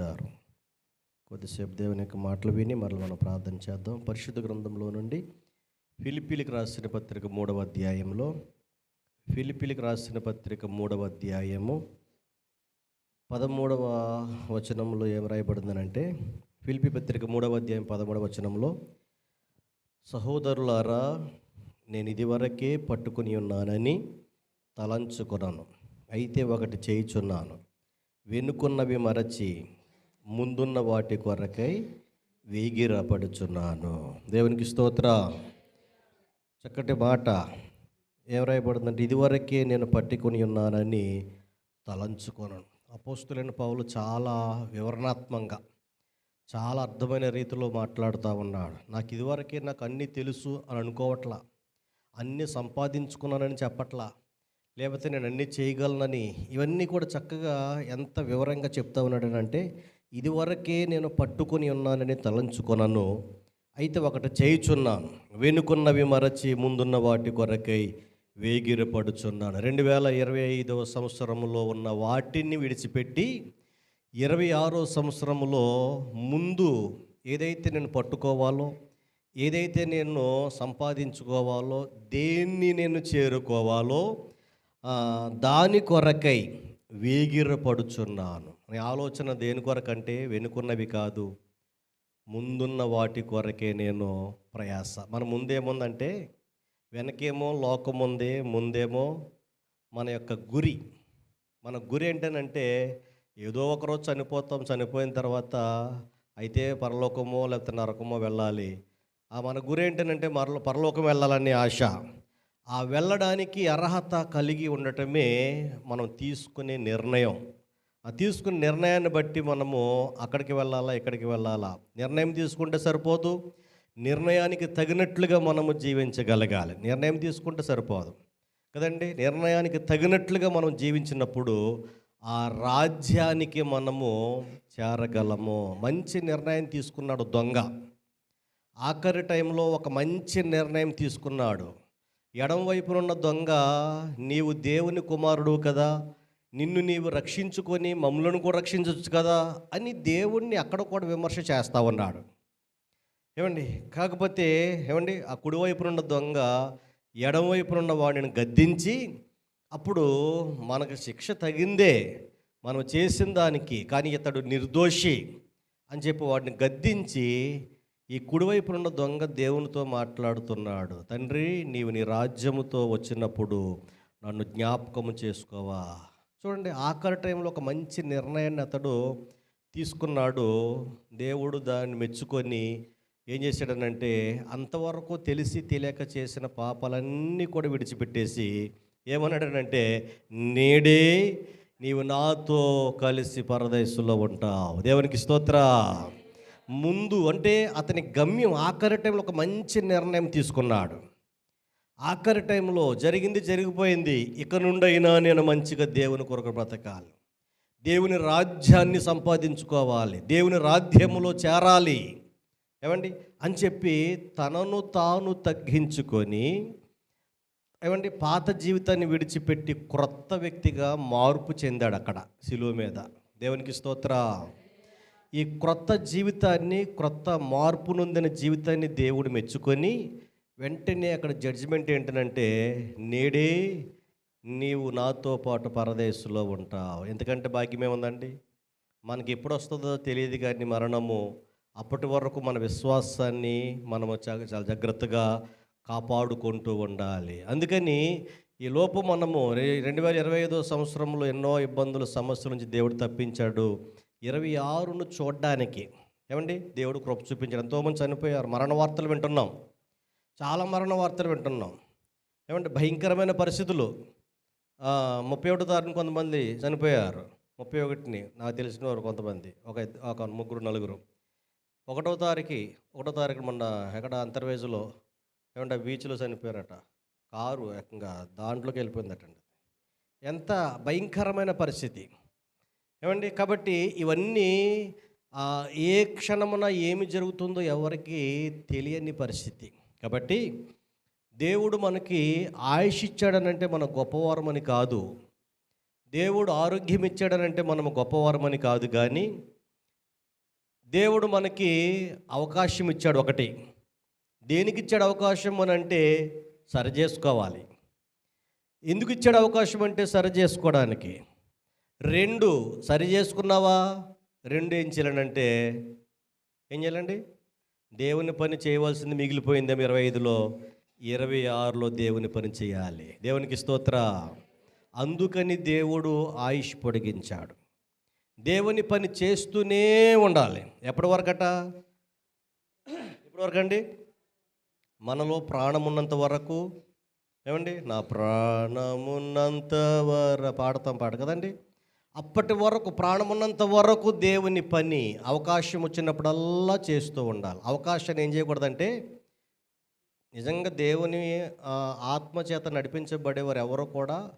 చారు కొద్దిసేపు దేవుని యొక్క మాటలు విని మరలా మనం ప్రార్థన చేద్దాం. పరిశుద్ధ గ్రంథంలో నుండి ఫిలిపిలికి రాసిన పత్రిక మూడవ అధ్యాయంలో ఫిలిపిలికి రాసిన పత్రిక మూడవ అధ్యాయము పదమూడవ వచనంలో ఏం రాయబడిందనంటే ఫిలిపి పత్రిక మూడవ అధ్యాయం పదమూడవ వచనంలో సహోదరులారా నేను ఇదివరకే పట్టుకుని ఉన్నానని తలంచుకున్నాను అయితే ఒకటి చేయుచున్నాను. వెనుకున్నవి మరచి ముందున్న వాటి కొరకై వేగిరపడుచున్నాను. దేవునికి స్తోత్ర. చక్కటి మాట. ఏం ఇదివరకే నేను పట్టుకొని ఉన్నానని తలంచుకున్నాను అపోస్తులైన పౌలు చాలా వివరణాత్మకంగా చాలా అర్థమైన రీతిలో మాట్లాడుతూ ఉన్నాడు. నాకు ఇదివరకే నాకు అన్నీ తెలుసు అని అనుకోవట్లా. అన్నీ సంపాదించుకున్నానని చెప్పట్లా. లేకపోతే నేను అన్నీ చేయగలనని ఇవన్నీ కూడా చక్కగా ఎంత వివరంగా చెప్తా ఉన్నాడనంటే ఇదివరకే నేను పట్టుకొని ఉన్నానని తలంచుకొనను అయితే ఒకటి చేయుచున్నాను. వెనుకున్నవి మరచి ముందున్న వాటి కొరకై వేగిరపడుచున్నాను. రెండు వేల ఇరవై ఐదవ సంవత్సరంలో ఉన్న వాటిని విడిచిపెట్టి ఇరవై ఆరో సంవత్సరంలో ముందు ఏదైతే నేను పట్టుకోవాలో ఏదైతే నేను సంపాదించుకోవాలో దేన్ని నేను చేరుకోవాలో దాని కొరకై వేగిరపడుచున్నాను. నీ ఆలోచన దేని కొరకంటే వెనుకున్నవి కాదు. ముందున్న వాటి కొరకే నేను ప్రయాస. మన ముందేముందంటే వెనకేమో లోకం ఉంది ముందేమో మన యొక్క గురి. మన గురి ఏంటనంటే ఏదో ఒకరోజు చనిపోతాం చనిపోయిన తర్వాత అయితే పరలోకమో లేకపోతే నరకమో వెళ్ళాలి. ఆ మన గురి ఏంటనంటే మరల పరలోకం వెళ్ళాలనే ఆశ. ఆ వెళ్ళడానికి అర్హత కలిగి ఉండటమే మనం తీసుకునే నిర్ణయం. ఆ తీసుకునే నిర్ణయాన్ని బట్టి మనము అక్కడికి వెళ్ళాలా ఇక్కడికి వెళ్ళాలా? నిర్ణయం తీసుకుంటే సరిపోదు. నిర్ణయానికి తగినట్లుగా మనము జీవించగలగాలి. నిర్ణయం తీసుకుంటే సరిపోదు. కదండి? నిర్ణయానికి తగినట్లుగా మనం జీవించినప్పుడు ఆ రాజ్యానికి మనము చేరగలము. మంచి నిర్ణయం తీసుకున్నాడు దొంగ. ఆఖరి టైంలో ఒక మంచి నిర్ణయం తీసుకున్నాడు. ఎడం వైపున ఉన్న దొంగ నీవు దేవుని కుమారుడు కదా. నిన్ను నీవు రక్షించుకొని మమ్మలను కూడా రక్షించవచ్చు కదా అని దేవుణ్ణి అక్కడ కూడా విమర్శ చేస్తా ఉన్నాడు. ఏమండి? కాకపోతే ఏమండి? ఆ కుడివైపునున్న దొంగ ఎడమవైపునున్న వాడిని గద్దించి అప్పుడు మనకు శిక్ష తగిందే మనం చేసిన దానికి కానీ ఇతడు నిర్దోషి అని చెప్పి వాడిని గద్దించి ఈ కుడివైపునున్న దొంగ దేవునితో మాట్లాడుతున్నాడు. తండ్రి నీవు నీ రాజ్యముతో వచ్చినప్పుడు నన్ను జ్ఞాపకము చేసుకోవా? చూడండి ఆఖరి టైంలో ఒక మంచి నిర్ణయాన్ని అతడు తీసుకున్నాడు. దేవుడు దాన్ని మెచ్చుకొని ఏం చేశాడనంటే అంతవరకు తెలిసి తెలియక చేసిన పాపాలన్నీ కూడా విడిచిపెట్టేసి ఏమన్నాడనంటే నేడే నీవు నాతో కలిసి పరదేశంలో ఉంటావు. దేవునికి స్తోత్ర. ముందు అంటే అతని గమ్యం ఆఖరి టైంలో ఒక మంచి నిర్ణయం తీసుకున్నాడు. ఆఖరి టైంలో జరిగింది జరిగిపోయింది ఇక నుండైనా నేను మంచిగా దేవుని కొరకు బ్రతకాలి. దేవుని రాజ్యాన్ని సంపాదించుకోవాలి. దేవుని రాజ్యములో చేరాలి. ఏమండి? అని చెప్పి తనను తాను తగ్గించుకొని ఏమండి? పాత జీవితాన్ని విడిచిపెట్టి క్రొత్త వ్యక్తిగా మార్పు చెందాడు అక్కడ శిలువ మీద. దేవునికి స్తోత్ర. ఈ క్రొత్త జీవితాన్ని క్రొత్త మార్పు నొందిన జీవితాన్ని దేవుడు మెచ్చుకొని వెంటనే అక్కడ జడ్జిమెంట్ ఏంటనంటే నేడే నీవు నాతో పాటు పరదేశంలో ఉంటావు. ఎందుకంటే భాగ్యం ఏముందండి? మనకి ఎప్పుడు వస్తుందో తెలియదు కానీ మరణము అప్పటి వరకు మన విశ్వాసాన్ని మనము చాలా జాగ్రత్తగా కాపాడుకుంటూ ఉండాలి. అందుకని ఈ లోపు మనము రెండు వేల ఇరవై ఐదో సంవత్సరంలో ఎన్నో ఇబ్బందులు సమస్యల నుంచి దేవుడు తప్పించాడు. ఇరవై ఆరును చూడడానికి ఏమండి? దేవుడు కృప చూపించాడు. ఎంతోమంది చనిపోయారు. మరణ వార్తలు వింటున్నాం. చాలా మరణ వార్తలు వింటున్నాం. ఏమంటే భయంకరమైన పరిస్థితులు. ముప్పై ఒకటో తారీఖున కొంతమంది చనిపోయారు. ముప్పై ఒకటిని నాకు తెలిసిన వారు కొంతమంది. ఒక ఒక ముగ్గురు నలుగురు. ఒకటో తారీఖు ఒకటో తారీఖు మొన్న ఎక్కడ అంతర్వేజులో ఏమంటే బీచ్లో చనిపోయారట. కారు ఏకంగా దాంట్లోకి వెళ్ళిపోయిందటండి. ఎంత భయంకరమైన పరిస్థితి. ఏమండి కాబట్టి ఇవన్నీ ఏ క్షణమున ఏమి జరుగుతుందో ఎవరికి తెలియని పరిస్థితి. కాబట్టి దేవుడు మనకి ఆయుష్ ఇచ్చాడనంటే మన గొప్పవారమని కాదు. దేవుడు ఆరోగ్యం ఇచ్చాడనంటే మనం గొప్పవారమని కాదు కానీ దేవుడు మనకి అవకాశం ఇచ్చాడు ఒకటి. దేనికి ఇచ్చాడు అవకాశం అని అంటే సరి చేసుకోవాలి. ఎందుకు ఇచ్చాడు అవకాశం అంటే సరి చేసుకోవడానికి? రెండు సరి చేసుకున్నావా? రెండు ఏం చేయాలంటే ఏం చేయాలండి? దేవుని పని చేయవలసింది మిగిలిపోయిందేమో ఇరవై ఐదులో? ఇరవై ఆరులో దేవుని పని చేయాలి. దేవునికి స్తోత్ర. అందుకని దేవుడు ఆయుష్ పొడిగించాడు. దేవుని పని చేస్తూనే ఉండాలి. ఎప్పటి వరకట? ఎప్పటి మనలో ప్రాణం ఉన్నంత వరకు. ఏమండి? నా ప్రాణమున్నంత వర పాడతాం పాట కదండి? అప్పటి వరకు ప్రాణం ఉన్నంత వరకు దేవుని పని అవకాశం వచ్చినప్పుడల్లా చేస్తూ ఉండాలి. అవకాశాన్ని ఏం చేయకూడదంటే నిజంగా దేవుని ఆత్మచేత ఆత్మ చేత నడిపించబడేవారు ఎవరు కూడా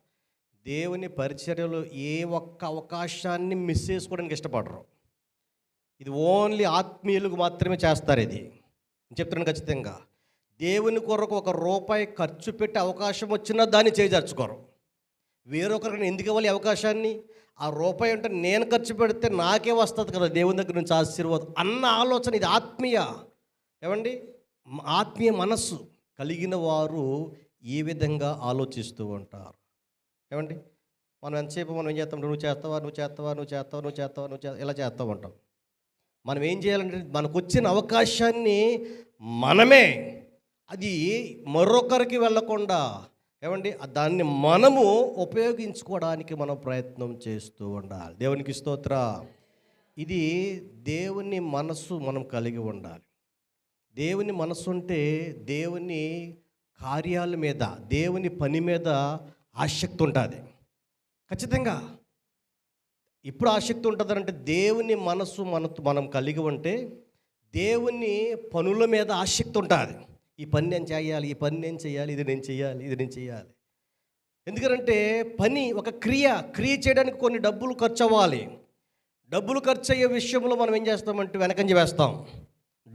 దేవుని పరిచర్యలో ఏ ఒక్క అవకాశాన్ని మిస్ చేసుకోవడానికి ఇష్టపడరు. ఇది ఓన్లీ ఆత్మీయులకు మాత్రమే చేస్తారు ఇది. చెప్తున్నాను ఖచ్చితంగా. దేవుని కొరకు ఒక రూపాయి ఖర్చు పెట్టే అవకాశం వచ్చినా దాన్ని చేజార్చుకోరు. వేరొకరికి ఎందుకు ఇవ్వాలి అవకాశాన్ని? ఆ రూపాయి అంటే నేను ఖర్చు పెడితే నాకే వస్తుంది కదా దేవుని దగ్గర నుంచి ఆశీర్వాదం అన్న ఆలోచన ఇది ఆత్మీయ. ఏమండి? ఆత్మీయ మనస్సు కలిగిన వారు ఈ విధంగా ఆలోచిస్తూ ఉంటారు. ఏమండి? మనం ఎంతసేపు మనం ఏం చేస్తాం? నువ్వు చేస్తావా? నువ్వు చేస్తావా? నువ్వు చేస్తావా? నువ్వు చేస్తావా? నువ్వు చేస్తావా? ఇలా చేస్తూ ఉంటాం. మనం ఏం చేయాలంటే మనకు వచ్చిన అవకాశాన్ని మనమే అది మరొకరికి వెళ్ళకుండా ఏమండి? దాన్ని మనము ఉపయోగించుకోవడానికి మనం ప్రయత్నం చేస్తూ ఉండాలి. దేవునికి స్తోత్ర. ఇది దేవుని మనస్సు మనం కలిగి ఉండాలి. దేవుని మనస్సు ఉంటే దేవుని కార్యాల మీద దేవుని పని మీద ఆసక్తి ఉంటుంది. ఖచ్చితంగా. ఇప్పుడు ఆసక్తి ఉంటుందంటే దేవుని మనస్సు మన మనం కలిగి ఉంటే దేవుని పనుల మీద ఆసక్తి ఉంటుంది. ఈ పని నేను చేయాలి ఈ పని నేను చేయాలి ఇది నేను చేయాలి ఇది నేను చేయాలి. ఎందుకంటే పని ఒక క్రియ క్రియ చేయడానికి కొన్ని డబ్బులు ఖర్చు అవ్వాలి డబ్బులు ఖర్చు అయ్యే విషయంలో మనం ఏం చేస్తామంటే వెనకంజ వేస్తాం.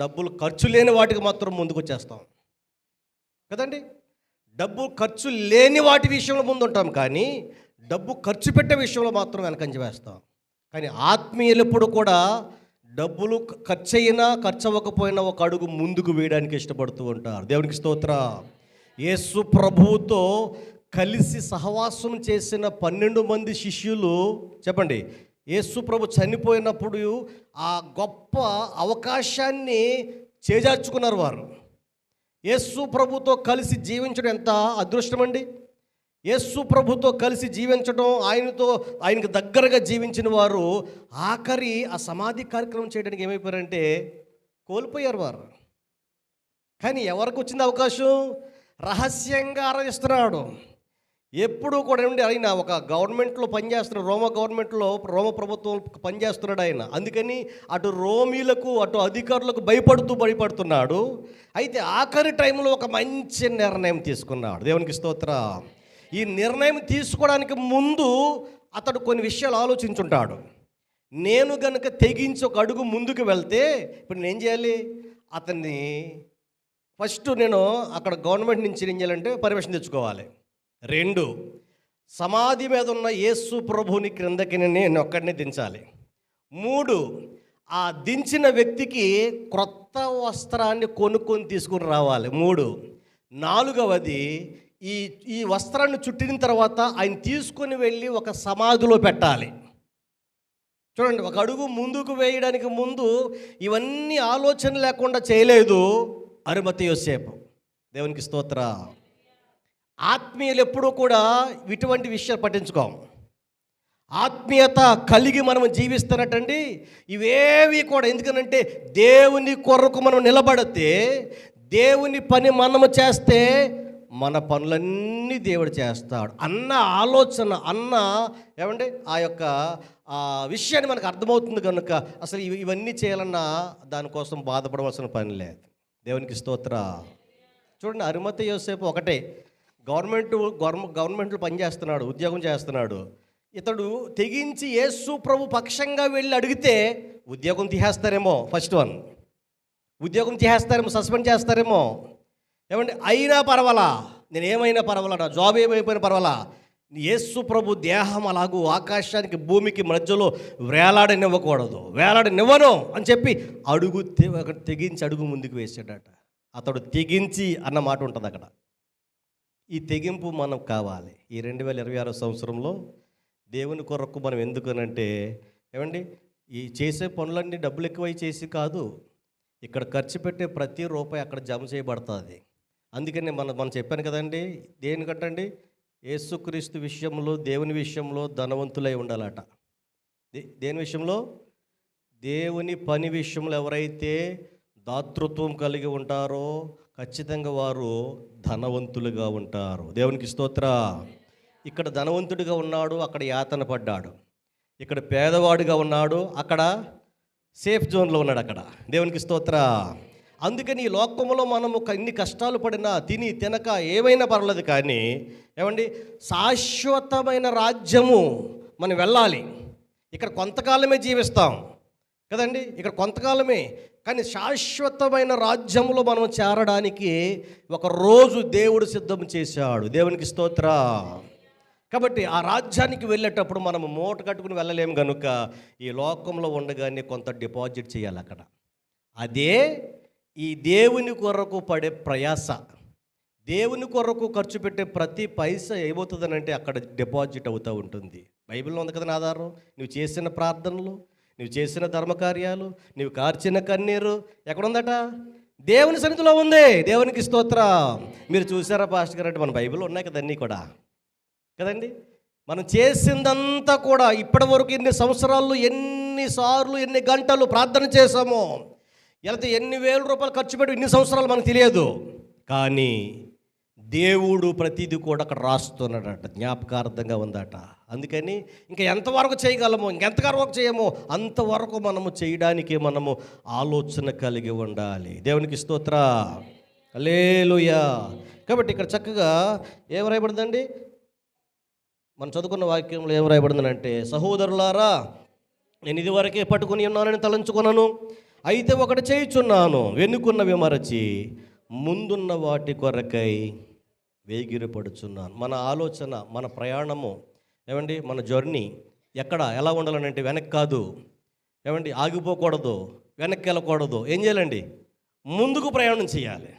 డబ్బులు ఖర్చు లేని వాటికి మాత్రం ముందుకు వచ్చేస్తాం కదండి? డబ్బు ఖర్చు లేని వాటి విషయంలో ముందు ఉంటాం కానీ డబ్బు ఖర్చు పెట్టే విషయంలో మాత్రం వెనకంజ వేస్తాం. కానీ ఆత్మీయులు ఎప్పుడు కూడా డబ్బులు ఖర్చు అయినా ఖర్చు అవ్వకపోయినా ఒక అడుగు ముందుకు వేయడానికి ఇష్టపడుతూ ఉంటారు. దేవునికి స్తోత్ర. యేసు ప్రభువుతో కలిసి సహవాసం చేసిన పన్నెండు మంది శిష్యులు చెప్పండి యేసు ప్రభు చనిపోయినప్పుడు ఆ గొప్ప అవకాశాన్ని చేజార్చుకున్నారు వారు. యేసు ప్రభుతో కలిసి జీవించడం ఎంత అదృష్టం అండి యేసు ప్రభుతో కలిసి జీవించడం ఆయనతో ఆయనకు దగ్గరగా జీవించిన వారు ఆఖరి ఆ సమాధి కార్యక్రమం చేయడానికి ఏమైపోయారంటే కోల్పోయారు వారు. కానీ ఎవరికి వచ్చింది అవకాశం? రహస్యంగా ఆరాధిస్తున్నాడు. ఎప్పుడూ కూడా ఉండి ఆయన ఒక గవర్నమెంట్లో పనిచేస్తున్నాడు రోమ గవర్నమెంట్లో రోమ ప్రభుత్వం పనిచేస్తున్నాడు ఆయన. అందుకని అటు రోమీలకు అటు అధికారులకు భయపడుతూ భయపడుతున్నాడు. అయితే ఆఖరి టైంలో ఒక మంచి నిర్ణయం తీసుకున్నాడు. దేవునికి స్తోత్ర. ఈ నిర్ణయం తీసుకోవడానికి ముందు అతడు కొన్ని విషయాలు ఆలోచించుంటాడు. నేను గనుక తెగించి ఒక అడుగు ముందుకు వెళ్తే ఇప్పుడు నేను ఏం చేయాలి? అతన్ని ఫస్ట్ నేను అక్కడ గవర్నమెంట్ నుంచి ఏం చేయాలంటే పర్మిషన్ తెచ్చుకోవాలి. రెండు సమాధి మీద ఉన్న యేసు ప్రభుని క్రిందకి నేను ఒక్కడిని దించాలి. మూడు ఆ దించిన వ్యక్తికి క్రొత్త వస్త్రాన్ని కొనుక్కొని తీసుకుని రావాలి. మూడు నాలుగవది ఈ ఈ వస్త్రాన్ని చుట్టిన తర్వాత ఆయన తీసుకొని వెళ్ళి ఒక సమాధిలో పెట్టాలి. చూడండి ఒక అడుగు ముందుకు వేయడానికి ముందు ఇవన్నీ ఆలోచన లేకుండా చేయలేదు అరుమతి యోసేపు. దేవునికి స్తోత్ర. ఆత్మీయులు ఎప్పుడూ కూడా ఇటువంటి విషయాలు పట్టించుకోం ఆత్మీయత కలిగి మనం జీవిస్తున్నట్టండి ఇవేవి కూడా. ఎందుకనంటే దేవుని కొరకు మనం నిలబడితే దేవుని పని మనము చేస్తే మన పనులన్నీ దేవుడు చేస్తాడు. అన్న ఆలోచన అన్న ఏమండి? ఆ యొక్క ఆ విషయాన్ని మనకు అర్థమవుతుంది కనుక అసలు ఇవన్నీ చేయాలన్నా దానికోసం బాధపడవలసిన పని లేదు. దేవునికి స్తోత్ర. చూడండి అరుమత యోసేపు ఒకటే. గవర్నమెంట్ గవర్నమెంట్ గవర్నమెంట్లో పనిచేస్తున్నాడు ఉద్యోగం చేస్తున్నాడు. ఇతడు తెగించి యేసు ప్రభు పక్షంగా వెళ్ళి అడిగితే ఉద్యోగం తీసేస్తారేమో ఫస్ట్ వన్. ఉద్యోగం తీసేస్తారేమో సస్పెండ్ చేస్తారేమో. ఏమంటే అయినా పర్వాలా? నేనేమైనా పర్వాలా? నా జాబ్ ఏమైపోయినా పర్వాలా? యేసు ప్రభు దేహం అలాగూ ఆకాశానికి భూమికి మధ్యలో వేలాడనివ్వకూడదు. వేలాడనివ్వను అని చెప్పి అడుగు అక్కడ తెగించి అడుగు ముందుకు వేసాడట. అతడు తెగించి అన్న మాట ఉంటుంది అక్కడ. ఈ తెగింపు మనకు కావాలి. ఈ రెండు వేల ఇరవై ఆరో సంవత్సరంలో దేవుని కొరకు మనం ఎందుకనంటే ఏమండి? ఈ చేసే పనులన్నీ డబ్బులు ఎక్కువై చేసి కాదు. ఇక్కడ ఖర్చు పెట్టే ప్రతి రూపాయి అక్కడ జమ చేయబడుతుంది. అందుకని మనం మనం చెప్పాను కదండి దేనికంటండి? యేసుక్రీస్తు విషయంలో దేవుని విషయంలో ధనవంతులై ఉండాలట. దే- దేని విషయంలో? దేవుని పని విషయంలో ఎవరైతే దాతృత్వం కలిగి ఉంటారో ఖచ్చితంగా వారు ధనవంతులుగా ఉంటారు. దేవునికి స్తోత్ర. ఇక్కడ ధనవంతుడిగా ఉన్నాడు అక్కడ యాతన పడ్డాడు. ఇక్కడ పేదవాడిగా ఉన్నాడు అక్కడ సేఫ్ జోన్లో ఉన్నాడు అక్కడ. దేవునికి స్తోత్ర. అందుకని ఈ లోకంలో మనము ఎన్ని ఇన్ని కష్టాలు పడినా తిని తినక ఏమైనా పర్లేదు కానీ ఏమండి శాశ్వతమైన రాజ్యము మనం వెళ్ళాలి. ఇక్కడ కొంతకాలమే జీవిస్తాం కదండి ఇక్కడ కొంతకాలమే. కానీ శాశ్వతమైన రాజ్యంలో మనం చేరడానికి ఒక రోజు దేవుడు సిద్ధం చేశాడు. దేవునికి స్తోత్ర. కాబట్టి ఆ రాజ్యానికి వెళ్ళేటప్పుడు మనం మూట కట్టుకుని వెళ్ళలేము కనుక ఈ లోకంలో ఉండగానే కొంత డిపాజిట్ చేయాలి అక్కడ. అదే ఈ దేవుని కొరకు పడే ప్రయాస. దేవుని కొరకు ఖర్చు పెట్టే ప్రతి పైస ఏమవుతుందనంటే అక్కడ డిపాజిట్ అవుతూ ఉంటుంది. బైబిల్లో ఉంది కదా నా ఆధారం? నువ్వు చేసిన ప్రార్థనలు నువ్వు చేసిన ధర్మకార్యాలు నువ్వు కార్చిన కన్నీరు ఎక్కడుందట? దేవుని సన్నిధిలో ఉంది. దేవునికి స్తోత్ర. మీరు చూసారా పాస్టర్ గారు అంటే మన బైబిల్ ఉన్నాయి కదన్నీ కూడా. కదండి? మనం చేసిందంతా కూడా ఇప్పటి వరకు ఎన్ని సంవత్సరాలు ఎన్నిసార్లు ఎన్ని గంటలు ప్రార్థన చేశామో లేకపోతే ఎన్ని వేల రూపాయలు ఖర్చు పెట్టి ఇన్ని సంవత్సరాలు మనకు తెలియదు. కానీ దేవుడు ప్రతిదీ కూడా అక్కడ రాస్తున్నాడట జ్ఞాపకార్థంగా ఉందట. అందుకని ఇంకా ఎంతవరకు చేయగలము ఇంకెంతవరకు చేయము అంతవరకు మనము చేయడానికి మనము ఆలోచన కలిగి ఉండాలి. దేవునికి స్తోత్ర. లేలుయా కాబట్టి ఇక్కడ చక్కగా ఏం రాయబడిందండి? మనం చదువుకున్న వాక్యంలో ఏం రాయబడిందంటే సహోదరులారా నేను ఇదివరకే పట్టుకుని ఉన్నానని తలంచుకున్నాను అయితే ఒకటి చేయుచున్నాను వెనుకున్నవి మరచి ముందున్న వాటి కొరకై వేగిరపడుచున్నాను. మన ఆలోచన మన ప్రయాణము ఏమండి మన జర్నీ ఎక్కడ ఎలా ఉండాలనంటే వెనక్కి కాదు. ఏమండి ఆగిపోకూడదు వెనక్కి వెళ్ళకూడదు. ఏం చేయాలండి? ముందుకు ప్రయాణం చేయాలి.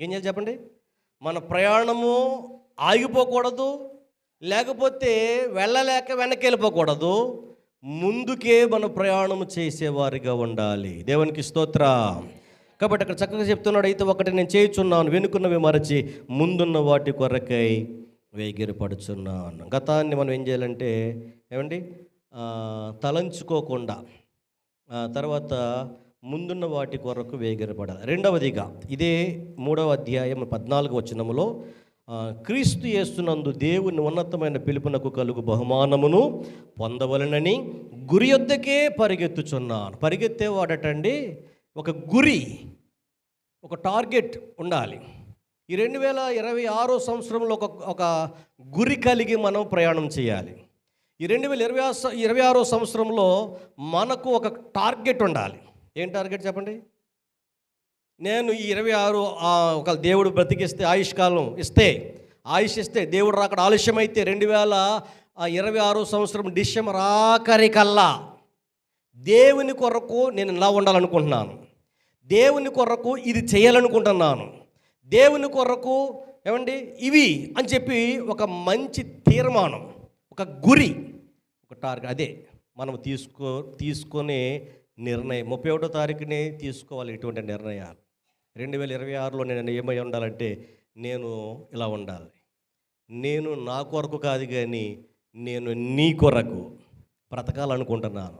ఏం చేయాలి చెప్పండి? మన ప్రయాణము ఆగిపోకూడదు లేకపోతే వెళ్ళలేక వెనక్కి వెళ్ళిపోకూడదు. ముందుకే మన ప్రయాణం చేసేవారిగా ఉండాలి. దేవునికి స్తోత్ర. కాబట్టి అక్కడ చక్కగా చెప్తున్నాడు అయితే ఒకటి నేను చేయుచున్నాను వెనుకున్నవి మరచి ముందున్న వాటి కొరకై వేగిరపడుచున్నాను. గతాన్ని మనం ఏం చేయాలంటే ఏమండి? తలంచుకోకుండా తర్వాత ముందున్న వాటి కొరకు వేగిరపడాలి. రెండవదిగా ఇదే మూడవ అధ్యాయం పద్నాలుగు వచనములో క్రీస్తు చేస్తున్నందు దేవుని ఉన్నతమైన పిలుపునకు కలుగు బహుమానమును పొందవలనని గురి యొద్దకే పరిగెత్తుచున్నాను. పరిగెత్తేవాడటండి? ఒక గురి ఒక టార్గెట్ ఉండాలి. ఈ రెండు వేల ఇరవై ఆరో సంవత్సరంలో ఒక ఒక గురి కలిగి మనం ప్రయాణం చేయాలి. ఈ రెండు వేల ఇరవై ఇరవై ఆరో సంవత్సరంలో మనకు ఒక టార్గెట్ ఉండాలి. ఏం టార్గెట్ చెప్పండి? నేను ఈ ఇరవై ఆరు ఒక దేవుడు బ్రతికిస్తే ఆయుష్ కాలం ఇస్తే ఆయుష్ ఇస్తే దేవుడు రాకడ ఆలస్యమైతే రెండు వేల ఇరవై ఆరో సంవత్సరం డిసెంబర్ ఆఖరి కల్లా దేవుని కొరకు నేను ఇలా ఉండాలనుకుంటున్నాను. దేవుని కొరకు ఇది చేయాలనుకుంటున్నాను. దేవుని కొరకు ఏమండి? ఇవి అని చెప్పి ఒక మంచి తీర్మానం ఒక గురి ఒక టార్గెట్ అదే మనం తీసుకో తీసుకునే నిర్ణయం. ముప్పై ఒకటో తారీఖునే తీసుకోవాలి ఇటువంటి నిర్ణయాలు. రెండు వేల ఇరవై ఆరులో నేను ఏమై ఉండాలంటే నేను ఇలా ఉండాలి. నేను నా కొరకు కాదు కానీ నేను నీ కొరకు బ్రతకాలనుకుంటున్నాను.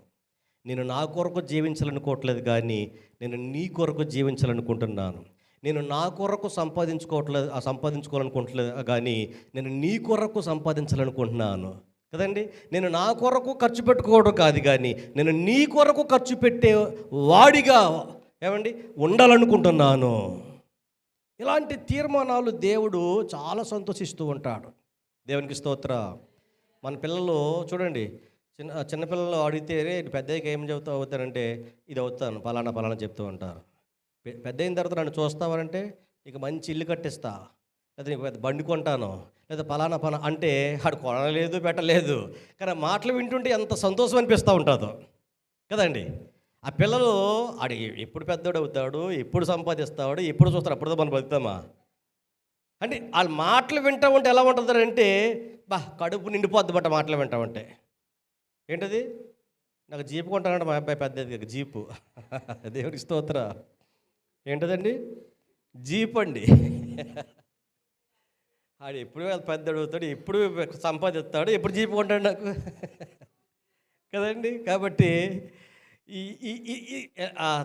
నేను నా కొరకు జీవించాలనుకోవట్లేదు కానీ నేను నీ కొరకు జీవించాలనుకుంటున్నాను. నేను నా కొరకు సంపాదించుకోవట్లేదు సంపాదించుకోవాలనుకుంటలేదు కానీ నేను నీ కొరకు సంపాదించాలనుకుంటున్నాను. కదండి? నేను నా కొరకు ఖర్చు పెట్టుకోవడం కాదు కానీ నేను నీ కొరకు ఖర్చు పెట్టే వాడిగా ఏమండి? ఉండాలనుకుంటున్నాను. ఇలాంటి తీర్మానాలు దేవుడు చాలా సంతోషిస్తూ ఉంటాడు. దేవునికి స్తోత్ర. మన పిల్లలు చూడండి చిన్న చిన్నపిల్లలు అడిగితే పెద్దయ్యకి ఏం చెబుతా అవుతానంటే ఇది అవుతాను పలానా పలానా చెప్తూ ఉంటారు. పెద్ద అయిన తర్వాత నన్ను చూస్తావారంటే ఇక మంచి ఇల్లు కట్టిస్తా లేదా నీకు పెద్ద బండి కొంటాను లేదా పలానా పలానా అంటే ఆడు కొనలేదు పెట్టలేదు. కానీ మాటలు వింటుంటే ఎంత సంతోషం అనిపిస్తూ ఉంటుందో. కదండి? ఆ పిల్లలు ఆడు ఎప్పుడు పెద్దోడు అవుతాడు ఎప్పుడు సంపాదిస్తాడు ఎప్పుడు చూస్తాడు అప్పుడుతో మనం బతుకుతామా? అంటే వాళ్ళ మాటలు వింటా ఉంటే ఎలా ఉంటుంది అంటే బా కడుపు నిండిపోద్ది బట్ట మాటలు వింటా ఉంటే. ఏంటది? నాకు జీపు కొంటానంటే మా అబ్బాయి పెద్దది జీపు. దేవుడికి స్తోత్ర. ఏంటదండి? జీప్ అండి. ఆడు ఎప్పుడు పెద్ద అడుగుతాడు ఎప్పుడు సంపాదిస్తాడు ఎప్పుడు జీపు కొంటాడు నాకు. కదండి? కాబట్టి ఈ ఈ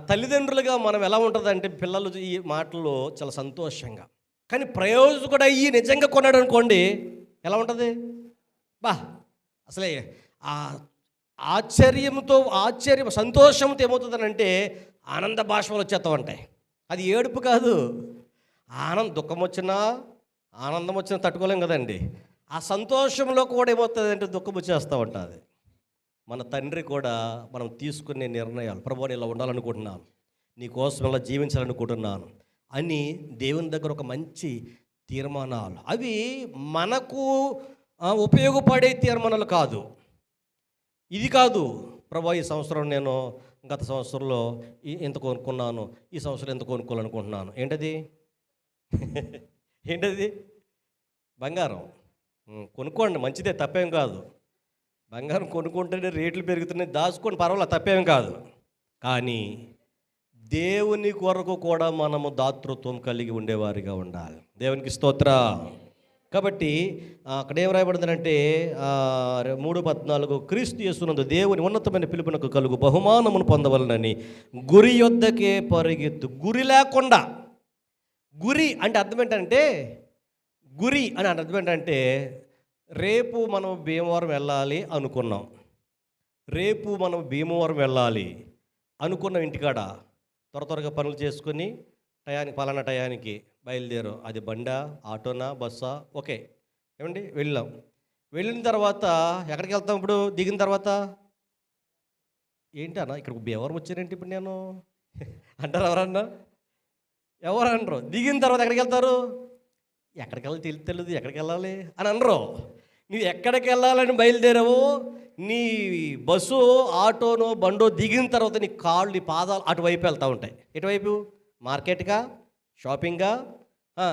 తల్లిదండ్రులుగా మనం ఎలా ఉంటుందంటే పిల్లలు ఈ మాటల్లో చాలా సంతోషంగా. కానీ ప్రయోజకుడు అయ్యి నిజంగా కొన్నాడు అనుకోండి ఎలా ఉంటుంది? బా అసలే ఆ ఆశ్చర్యంతో ఆశ్చర్యం సంతోషంతో ఏమవుతుందనంటే ఆనంద భాషలు వచ్చేస్తా ఉంటాయి. అది ఏడుపు కాదు. ఆనందం దుఃఖం వచ్చినా ఆనందం వచ్చినా తట్టుకోలేం కదండి. ఆ సంతోషంలో కూడా ఏమవుతుందంటే దుఃఖం వచ్చేస్తూ ఉంటుంది. మన తండ్రి కూడా మనం తీసుకునే నిర్ణయాలు ప్రభు ఇలా ఉండాలనుకుంటున్నాను నీ కోసం ఇలా జీవించాలనుకుంటున్నాను అని దేవుని దగ్గర ఒక మంచి తీర్మానాలు. అవి మనకు ఉపయోగపడే తీర్మానాలు కాదు. ఇది కాదు ప్రభా ఈ సంవత్సరం నేను గత సంవత్సరంలో ఇంత కొనుక్కున్నాను ఈ సంవత్సరం ఎంత కొనుక్కోవాలనుకుంటున్నాను. ఏంటది? ఏంటది? బంగారం. కొనుక్కోండి మంచిదే తప్పేం కాదు. బంగారం కొనుక్కుంటేనే రేట్లు పెరుగుతున్నాయి దాచుకొని పర్వాలేదు తప్పేం కాదు. కానీ దేవుని కొరకు కూడా మనము దాతృత్వం కలిగి ఉండేవారిగా ఉండాలి. దేవునికి స్తోత్ర. కాబట్టి అక్కడ ఏం రాయబడిందంటే మూడు పద్నాలుగు క్రీస్తు చేస్తున్నందు దేవుని ఉన్నతమైన పిలుపునకు కలుగు బహుమానమును పొందవలనని గురి యొద్దకే పరిగెత్తు గురి లేకుండా గురి అంటే అర్థం ఏంటంటే గురి అని అర్థం ఏంటంటే రేపు మనం భీమవరం వెళ్ళాలి అనుకున్నాం. రేపు మనం భీమవరం వెళ్ళాలి అనుకున్నాం ఇంటికాడ త్వర త్వరగా పనులు చేసుకుని టయానికి పలానా టయానికి బయలుదేరు. అది బండా ఆటోనా బస్సా? ఓకే. ఏమండి? వెళ్ళాం. వెళ్ళిన తర్వాత ఎక్కడికి వెళ్తాం ఇప్పుడు? దిగిన తర్వాత? ఏంటి అన్న? ఇక్కడ భీమవరం వచ్చారేంటి ఇప్పుడు నేను? అంటారు ఎవరన్నా? ఎవరు అనరు దిగిన తర్వాత ఎక్కడికి వెళ్తారు? ఎక్కడికి వెళ్ళాలి తెలియదు తెలియదు ఎక్కడికి వెళ్ళాలి అని అనరు. నువ్వు ఎక్కడికి వెళ్ళాలని బయలుదేరావో నీ బస్సు ఆటోనో బండో దిగిన తర్వాత నీ కాళ్ళు నీ పాదాలు అటువైపు వెళ్తూ ఉంటాయి. ఎటువైపు? మార్కెట్గా షాపింగ్గా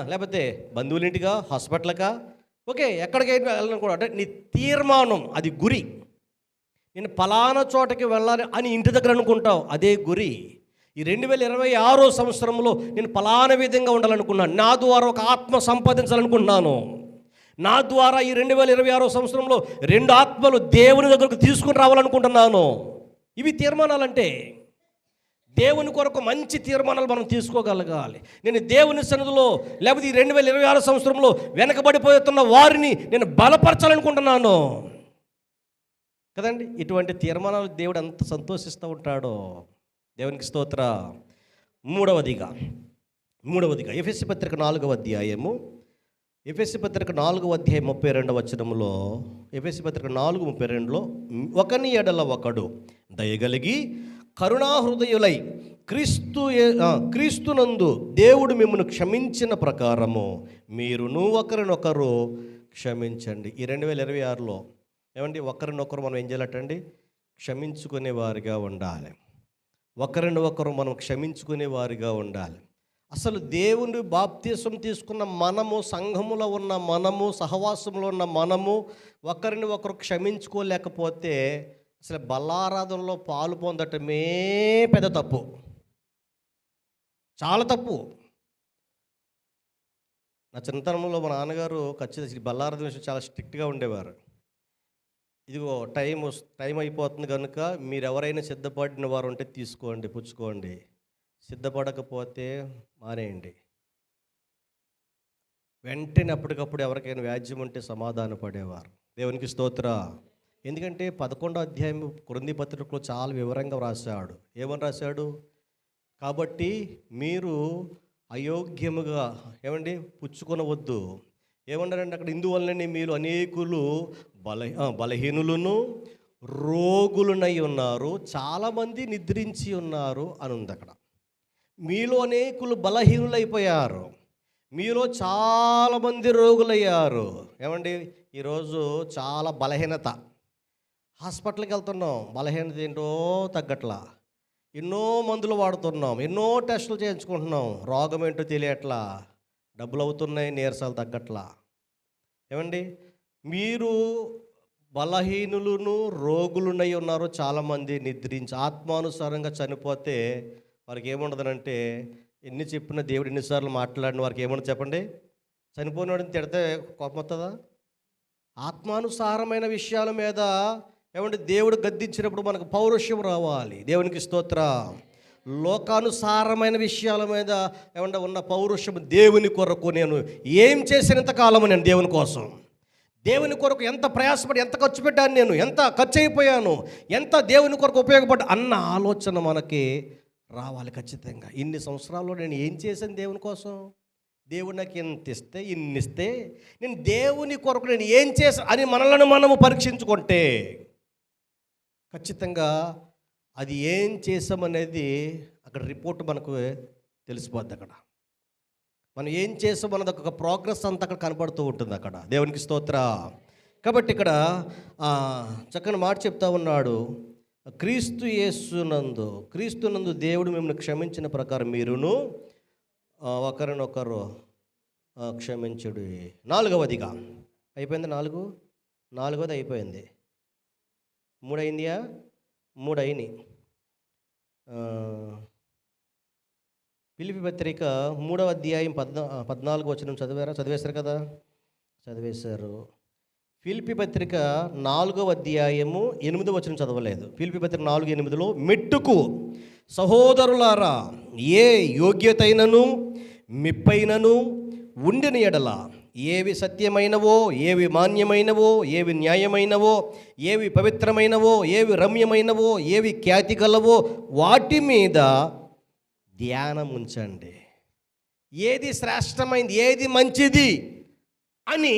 లేకపోతే బంధువులింటిగా హాస్పిటల్కా? ఓకే ఎక్కడికైనా వెళ్ళాలని కూడా. అంటే నీ తీర్మానం అది గురి. నేను పలానా చోటకి వెళ్ళాలి అని ఇంటి దగ్గర అనుకుంటావు అదే గురి. ఈ రెండు వేల ఇరవై ఆరో సంవత్సరంలో నేను పలానా విధంగా ఉండాలనుకున్నాను. నా ద్వారా ఒక ఆత్మ సంపాదించాలనుకుంటున్నాను నా ద్వారా ఈ రెండు వేల ఇరవై ఆరో సంవత్సరంలో రెండు ఆత్మలు దేవుని దగ్గరకు తీసుకుని రావాలనుకుంటున్నాను. ఇవి తీర్మానాలంటే దేవుని కొరకు మంచి తీర్మానాలు మనం తీసుకోగలగాలి. నేను దేవుని సన్నిధిలో లేకపోతే ఈ రెండు వేల ఇరవై ఆరో సంవత్సరంలో వెనకబడిపోతున్న వారిని నేను బలపరచాలనుకుంటున్నాను. కదండి? ఇటువంటి తీర్మానాలు దేవుడు ఎంత సంతోషిస్తూ ఉంటాడో? దేవునికి స్తోత్ర. మూడవదిగా మూడవదిగా ఎఫ్ఎస్సి పత్రిక నాలుగవ అధ్యాయము ఎఫ్ఎస్సి పత్రిక నాలుగు అధ్యాయం ముప్పై రెండవ వచనంలో ఎఫ్ఎస్సి పత్రిక నాలుగు ముప్పై రెండులో ఒకని ఎడల ఒకడు దయగలిగి కరుణాహృదయులై క్రీస్తు క్రీస్తునందు దేవుడు మిమ్మల్ని క్షమించిన ప్రకారము మీరును ఒకరినొకరు క్షమించండి. ఈ రెండు వేల ఇరవై ఆరులో ఏమండి? ఒకరినొకరు మనం ఏం చేయాలటండి? క్షమించుకునే వారిగా ఉండాలి. ఒకరిని ఒకరు మనం క్షమించుకునే వారిగా ఉండాలి. అసలు దేవుని బాప్తీసం తీసుకున్న మనము సంఘములో ఉన్న మనము సహవాసంలో ఉన్న మనము ఒకరిని ఒకరు క్షమించుకోలేకపోతే అసలు బలారాధనలో పాలు పొందటమే పెద్ద తప్పు. చాలా తప్పు. నా చిన్నతనంలో మా నాన్నగారు ఖచ్చితంగా బల్లారాధన విషయం చాలా స్ట్రిక్ట్గా ఉండేవారు. ఇదిగో టైం టైం అయిపోతుంది కనుక మీరు ఎవరైనా సిద్ధపడిన వారు ఉంటే తీసుకోండి పుచ్చుకోండి. సిద్ధపడకపోతే మానేయండి వెంటనే అప్పటికప్పుడు ఎవరికైనా వ్యాజ్యం ఉంటే సమాధాన పడేవారు. దేవునికి స్తోత్ర. ఎందుకంటే పదకొండో అధ్యాయం కృంది పత్రికలో చాలా వివరంగా రాశాడు ఏమని రాశాడు? కాబట్టి మీరు అయోగ్యముగా ఏమండి? పుచ్చుకొనవద్దు. ఏమన్నారంటే అక్కడ ఇందువల్లనే మీరు అనేకులు బల బలహీనులను రోగులునై ఉన్నారు చాలామంది నిద్రించి ఉన్నారు అని ఉంది అక్కడ. మీలో అనేకులు బలహీనులైపోయారు. మీలో చాలామంది రోగులయ్యారు. ఏమండి? ఈరోజు చాలా బలహీనత. హాస్పిటల్కి వెళ్తున్నాం. బలహీనత ఏంటో తగ్గట్లా. ఎన్నో మందులు వాడుతున్నాం. ఎన్నో టెస్టులు చేయించుకుంటున్నాం. రోగం ఏంటో తెలియట్లా. డబ్బులు అవుతున్నాయి నీరసాలు తగ్గట్లా. ఏమండి? మీరు బలహీనులను రోగులునై ఉన్నారు. చాలామంది నిద్రించి ఆత్మానుసారంగా చనిపోతే వారికి ఏముండదనంటే ఎన్ని చెప్పినా దేవుడు ఎన్నిసార్లు మాట్లాడిన వారికి ఏమన్నా చెప్పండి? చనిపోయినవాడిని తిడితే కోపం వస్తుందా ఆత్మానుసారమైన విషయాల మీద ఏమంటే దేవుడు గద్దించినప్పుడు మనకు పౌరుషం రావాలి. దేవునికి స్తోత్ర. లోకానుసారమైన విషయాల మీద ఏమంటే ఉన్న పౌరుషం దేవుని కొరకు నేను ఏం చేసినంత కాలము నేను దేవుని కోసం. దేవుని కొరకు ఎంత ప్రయాసపడి ఎంత ఖర్చు పెట్టాను నేను? ఎంత ఖర్చు అయిపోయాను? ఎంత దేవుని కొరకు ఉపయోగపడ్డా? అన్న ఆలోచన మనకి రావాలి ఖచ్చితంగా. ఇన్ని సంవత్సరాల్లో నేను ఏం చేశాను దేవుని కోసం? దేవుడు నాకు ఇంత ఇస్తే ఇన్ని ఇస్తే నేను దేవుని కొరకు నేను ఏం చేశా అని మనలను మనము పరీక్షించుకుంటే ఖచ్చితంగా అది ఏం చేసామనేది అక్కడ రిపోర్ట్ మనకు తెలిసిపోద్ది అక్కడ. మనం ఏం చేసాం అన్నది ఒక ప్రోగ్రెస్ అంతా అక్కడ కనబడుతూ ఉంటుంది అక్కడ. దేవునికి స్తోత్ర. కాబట్టి ఇక్కడ చక్కని మాట చెప్తా ఉన్నాడు. క్రీస్తు యేసునందు క్రీస్తునందు దేవుడు మిమ్మల్ని క్షమించిన ప్రకారం మీరును ఒకరినొకరు క్షమించుడు. నాలుగవదిగా. అయిపోయింది నాలుగు? నాలుగవది అయిపోయింది. మూడు మూడైని. మూడు అయినాయి పిలిపి పత్రిక మూడవ అధ్యాయం పద్నా పద్నాలుగు వచ్చిన చదివారా? చదివేశారు కదా? చదివేశారు. ఫిలిపి పత్రిక నాలుగవ అధ్యాయము ఎనిమిది వచ్చిన చదవలేదు. ఫిలిపి పత్రిక నాలుగు ఎనిమిదిలో మెట్టుకు సహోదరులారా ఏ యోగ్యతైనను మిప్పైనను ఉండిన ఎడల ఏవి సత్యమైనవో ఏవి మాన్యమైనవో ఏవి న్యాయమైనవో ఏవి పవిత్రమైనవో ఏవి రమ్యమైనవో ఏవి ఖ్యాతి గలవో వాటి మీద ధ్యానం ఉంచండి. ఏది శ్రేష్టమైంది ఏది మంచిది అని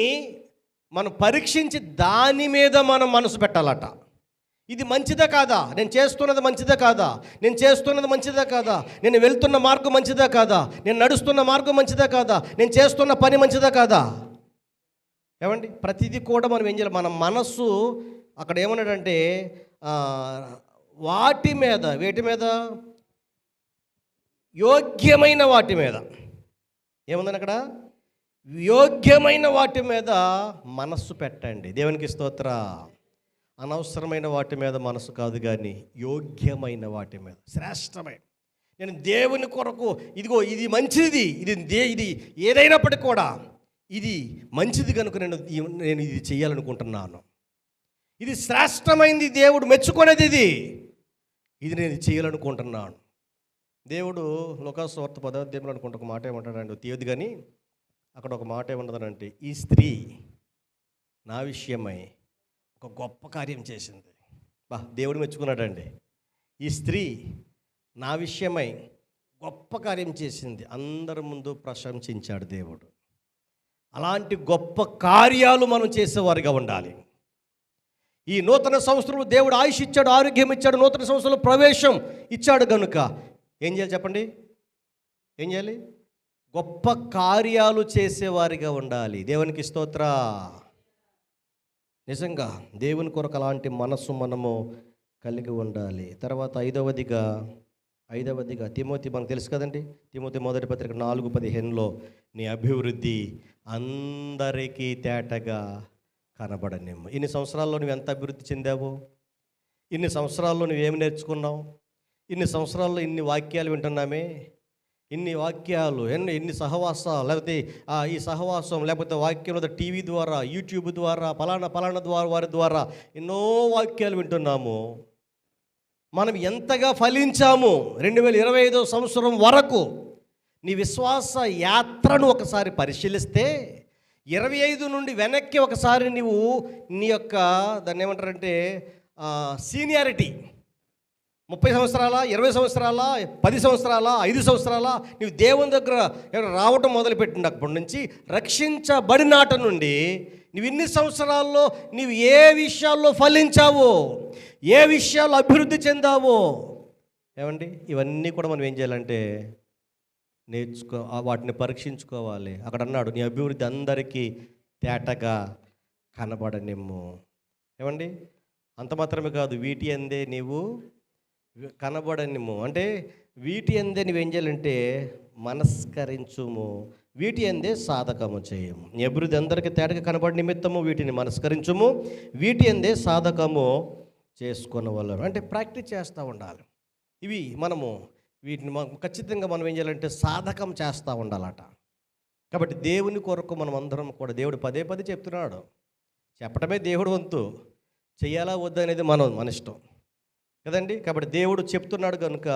మనం పరీక్షించి దాని మీద మనం మనసు పెట్టాలట. ఇది మంచిదా కాదా? నేను చేస్తున్నది మంచిదా కాదా? నేను చేస్తున్నది మంచిదా కాదా? నేను వెళ్తున్న మార్గం మంచిదా కాదా? నేను నడుస్తున్న మార్గం మంచిదా కాదా? నేను చేస్తున్న పని మంచిదా కాదా? ఏమండి? ప్రతిదీ కూడా మనం ఏం చేయాలి? మన మనస్సు అక్కడ ఏమన్నాడంటే వాటి మీద వేటి మీద? యోగ్యమైన వాటి మీద. ఏముందని అక్కడ? యోగ్యమైన వాటి మీద మనస్సు పెట్టండి. దేవునికి స్తోత్ర. అనవసరమైన వాటి మీద మనసు కాదు కానీ యోగ్యమైన వాటి మీద. శ్రేష్టమైన. నేను దేవుని కొరకు ఇదిగో ఇది మంచిది. ఇది దే ఇది ఏదైనప్పటికీ కూడా ఇది మంచిది కనుక నేను నేను ఇది చేయాలనుకుంటున్నాను. ఇది శ్రేష్టమైంది దేవుడు మెచ్చుకునేది ఇది. ఇది నేను చేయాలనుకుంటున్నాను. దేవుడు లోకాస్వార్త పదార్థంలో అనుకుంటే ఒక మాట ఏమంటాడండి తీయదు కానీ అక్కడ ఒక మాట ఏమంటుందంటే ఈ స్త్రీ నా విషయమై ఒక గొప్ప కార్యం చేసింది. బా దేవుడు మెచ్చుకున్నాడండి. ఈ స్త్రీ నా విషయమై గొప్ప కార్యం చేసింది. అందరి ముందు ప్రశంసించాడు దేవుడు. అలాంటి గొప్ప కార్యాలు మనం చేసేవారిగా ఉండాలి. ఈ నూతన సంవత్సరంలో దేవుడు ఆయుష్ ఇచ్చాడు ఆరోగ్యం ఇచ్చాడు నూతన సంవత్సరంలో ప్రవేశం ఇచ్చాడు కనుక ఏం చేయాలి చెప్పండి? ఏం చేయాలి? గొప్ప కార్యాలు చేసేవారిగా ఉండాలి. దేవునికి స్తోత్ర. నిజంగా దేవుని కొరకు అలాంటి మనస్సు మనము కలిగి ఉండాలి. తర్వాత ఐదవదిగా ఐదవదిగా తిమోతి మనకు తెలుసు కదండి? తిమోతి మొదటి పత్రిక నాలుగు పదిహేనులో నీ అభివృద్ధి అందరికీ తేటగా కనబడనిమ్మ. ఇన్ని సంవత్సరాల్లో నువ్వు ఎంత అభివృద్ధి చెందావు? ఇన్ని సంవత్సరాల్లో నువ్వేమి నేర్చుకున్నావు? ఇన్ని సంవత్సరాల్లో ఇన్ని వాక్యాలు వింటున్నామే? ఇన్ని వాక్యాలు ఎన్ని ఎన్ని సహవాసాలు లేకపోతే ఈ సహవాసం లేకపోతే వాక్యం లేదా టీవీ ద్వారా యూట్యూబ్ ద్వారా పలానా పలానా ద్వారా వారి ద్వారా ఎన్నో వాక్యాలు వింటున్నాము. మనం ఎంతగా ఫలించాము? రెండు వేల ఇరవై ఐదో సంవత్సరం వరకు నీ విశ్వాస యాత్రను ఒకసారి పరిశీలిస్తే ఇరవై ఐదు నుండి వెనక్కి ఒకసారి నీవు నీ యొక్క దాన్ని ఏమంటారంటే సీనియారిటీ ముప్పై సంవత్సరాల ఇరవై సంవత్సరాల పది సంవత్సరాల ఐదు సంవత్సరాల నీవు దేవుని దగ్గర రావటం మొదలుపెట్టినప్పటి నుంచి రక్షించబడినాట నుండి నువ్వు ఇన్ని సంవత్సరాల్లో నీవు ఏ విషయాల్లో ఫలించావో ఏ విషయాల్లో అభివృద్ధి చెందావో? ఏమండి? ఇవన్నీ కూడా మనం ఏం చేయాలంటే నేర్చుకో వాటిని పరీక్షించుకోవాలి. అక్కడ అన్నాడు నీ అభివృద్ధి అందరికీ తేటగా కనబడనిమ్ము. ఏమండి? అంత మాత్రమే కాదు వీటి అందే నీవు కనబడనిము అంటే వీటి అందే నువ్వేం చేయాలంటే మనస్కరించుము. వీటి అందే సాధకము చేయము. ఎబ్రిది అందరికీ తేటగా కనబడి నిమిత్తము వీటిని మనస్కరించుము. వీటి అందే సాధకము చేసుకున్న వాళ్ళు అంటే ప్రాక్టీస్ చేస్తూ ఉండాలి. ఇవి మనము వీటిని ఖచ్చితంగా మనం ఏం చేయాలంటే సాధకం చేస్తూ ఉండాలట. కాబట్టి దేవుని కొరకు మనం అందరం కూడా దేవుడు పదే పదే చెప్తున్నాడు. చెప్పడమే దేవుడు వంతు. వద్దు వద్దనేది మనం మన ఇష్టం. కదండి? కాబట్టి దేవుడు చెప్తున్నాడు కనుక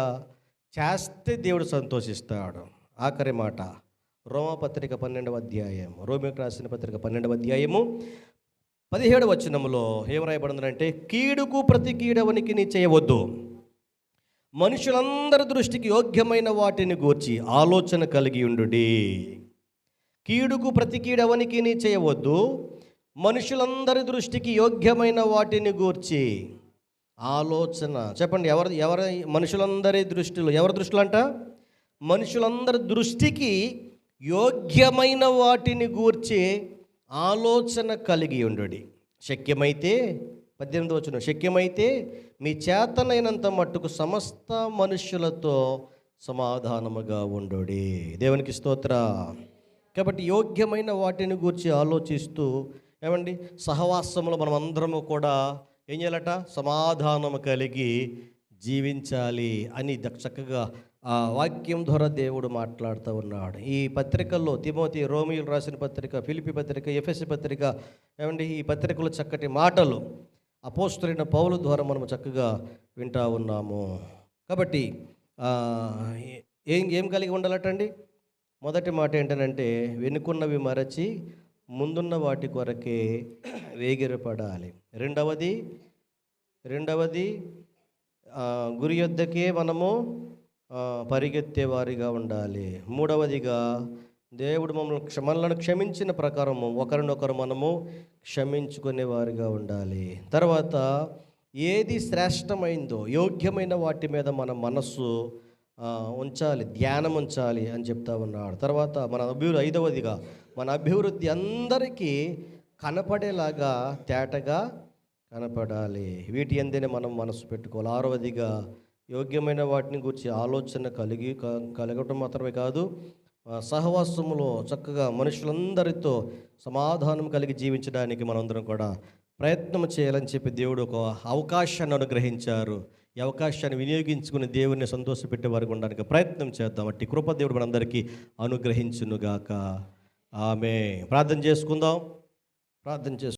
చేస్తే దేవుడు సంతోషిస్తాడు. ఆఖరి మాట. రోమపత్రిక పన్నెండవ అధ్యాయం రోమికి రాసిన పత్రిక పన్నెండవ అధ్యాయము పదిహేడు వచనములో ఏం రాయబడిందంటే కీడుకు ప్రతి కీడవనికి నీ చేయవద్దు మనుషులందరి దృష్టికి యోగ్యమైన వాటిని గూర్చి ఆలోచన కలిగి ఉండు కీడుకు ప్రతి కీడవనికి నీ చేయవద్దు మనుషులందరి దృష్టికి యోగ్యమైన వాటిని గూర్చి ఆలోచన. చెప్పండి ఎవరు ఎవరి మనుషులందరి దృష్టిలో ఎవరి దృష్టిలో అంట మనుషులందరి దృష్టికి యోగ్యమైన వాటిని గూర్చి ఆలోచన కలిగి ఉండు శక్యమైతే పద్దెనిమిది వచ్చిన శక్యమైతే మీ చేతనైనంత మట్టుకు సమస్త మనుషులతో సమాధానముగా ఉండు దేవునికి స్తోత్ర. కాబట్టి యోగ్యమైన వాటిని గూర్చి ఆలోచిస్తూ ఏమండి సహవాసంలో మనం అందరము కూడా ఏం చేయాలట? సమాధానము కలిగి జీవించాలి అని చక్కగా ఆ వాక్యం ద్వారా దేవుడు మాట్లాడుతూ ఉన్నాడు. ఈ పత్రికల్లో తిమోతి రోమియులు రాసిన పత్రిక ఫిలిపి పత్రిక ఎఫ్ఎస్సి పత్రిక ఏమండి ఈ పత్రికలు చక్కటి మాటలు అపోస్తులైన పౌలు ద్వారా మనం చక్కగా వింటా ఉన్నాము. కాబట్టి ఏం ఏం కలిగి ఉండాలటండి? మొదటి మాట ఏంటంటే వెనుకున్నవి మరచి ముందున్న వాటి కొరకే వేగిరపడాలి. రెండవది రెండవది గురి యొద్దకే మనము పరిగెత్తే వారిగా ఉండాలి. మూడవదిగా దేవుడు మమ్మల్ని క్ష మనలను క్షమించిన ప్రకారము ఒకరినొకరు మనము క్షమించుకునే వారిగా ఉండాలి. తర్వాత ఏది శ్రేష్టమైందో యోగ్యమైన వాటి మీద మన మనస్సు ఉంచాలి ధ్యానం ఉంచాలి అని చెప్తా ఉన్నాడు. తర్వాత మన అభివృద్ధి ఐదవదిగా మన అభివృద్ధి అందరికీ కనపడేలాగా తేటగా కనపడాలి. వీటి అందనే మనం మనసు పెట్టుకోవాలి. ఆరవదిగా యోగ్యమైన వాటిని గురించి ఆలోచన కలిగి కలగటం మాత్రమే కాదు సహవాసంలో సహవాసములో చక్కగా మనుషులందరితో సమాధానం కలిగి జీవించడానికి మనందరం కూడా ప్రయత్నం చేయాలని చెప్పి దేవుడు ఒక అవకాశాన్ని అనుగ్రహించారు. ఈ అవకాశాన్ని వినియోగించుకుని దేవుడిని సంతోషపెట్టే వారికి ఉండడానికి ప్రయత్నం చేద్దాం. అట్టి కృప దేవుడు మనందరికీ అనుగ్రహించునుగాక. ఆమె ప్రార్థన చేసుకుందాం. ప్రార్థన చేసుకుందాం.